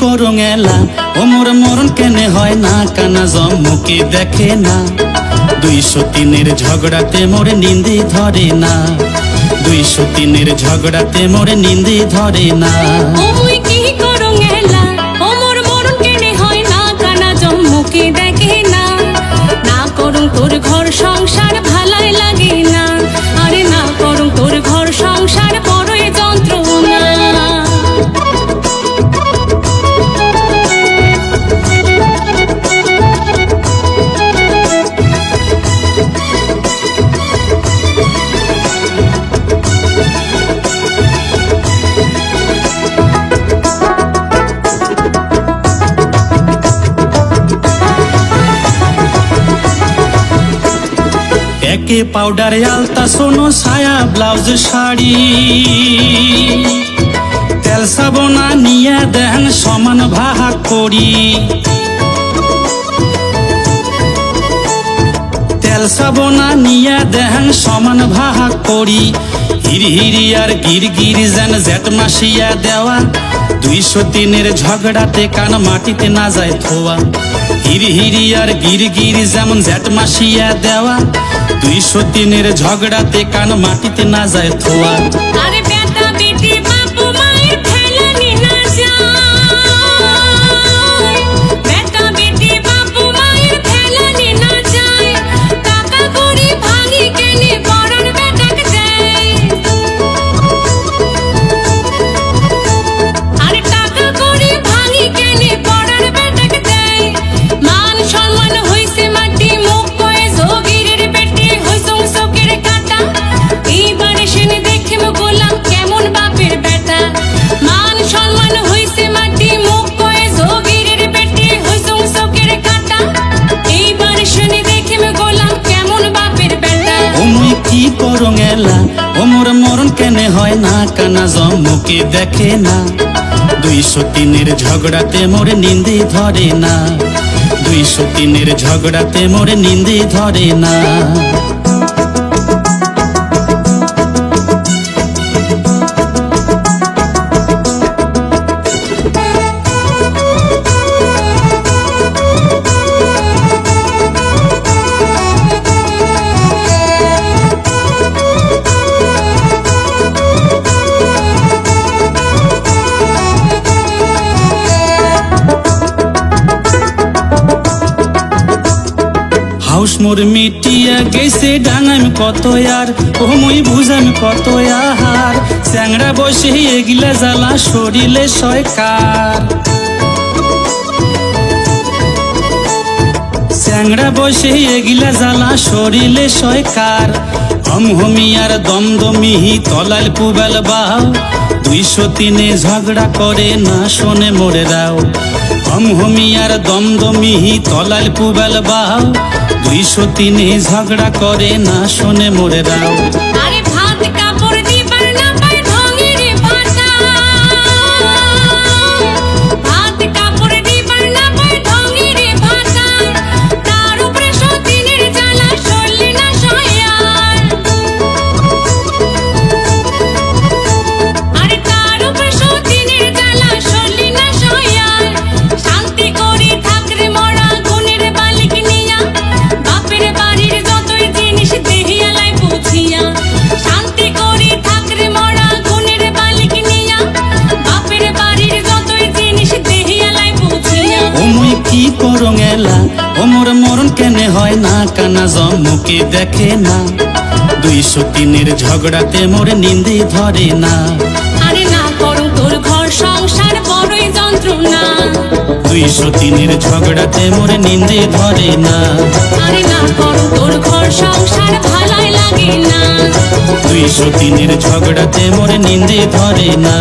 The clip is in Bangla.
করং এলা। ওমর মরণ কেনে হয় না, কানা জম্মুকে দেখে না। দুইশো তিনের ঝগড়াতে মোরে নিন্দি ধরে না। দুইশো তিনের ঝগড়াতে মোরে নিন্দি ধরে না। কি করং এলা? ওমর মরণ কেনে হয় না, কানা জম্মুকে দেখে একে পাউডার আলতা, সোনো সায়া ব্লাউজ শাড়ি। তেল সাবনা নিয়ে দেন সমান ভাগ করি। তেল সাবনা নিয়ে দেন সমান ভাগ করি। হির হিরি আর গির গির যেন জেট মাসিয়া দেওয়া। দুইশো তিনের ঝগড়াতে কান মাটিতে না যায় থোয়া হির হিরি আর গির গির যেমন জেট দেওয়া। দুইশো তিনের ঝগড়াতে কান মাটিতে না যায় থোয়া। হয় না, কানা জমুকে দেখে না। দুইশো তিনের ঝগড়াতে মোর নিন্দি ধরে না। দুইশো তিনের ঝগড়াতে মোর নিন্দি ধরে না। মোর মিটিয়া গেছে ডাঙাম কত আর ওমুই বুঝাম কত আহার? চ্যাংড়া বসে এগিলা জ্বালা শরীরে সয়কার চ্যাংড়া বসে এগিলা জ্বালা শরীরে সয়কার হম হমিয়ার দমদমিহি তলাল পুবাল বাও দুইশো তিনে ঝগড়া করে না শোনে মোরে রাও। হম হমিয়ার দমদমিহি তলাল পুবাল বাও দুইশো তিনে ঝগড়া করে না শোনে মোরে রাও। হয় না কানা জম্মুকে দেখে না। দুইশো তিনের ঝগড়াতে মোরে নিন্দি ধরে না। আরে না করো তোর ঘর সংসার বড়ই যন্ত্রণা। দুইশো তিনের ঝগড়াতে মোরে নিন্দে ধরে না। আরে না করো তোর ঘর সংসার ভালাই লাগে না। দুইশো তিনের ঝগড়াতে মোরে নিন্দে ধরে না।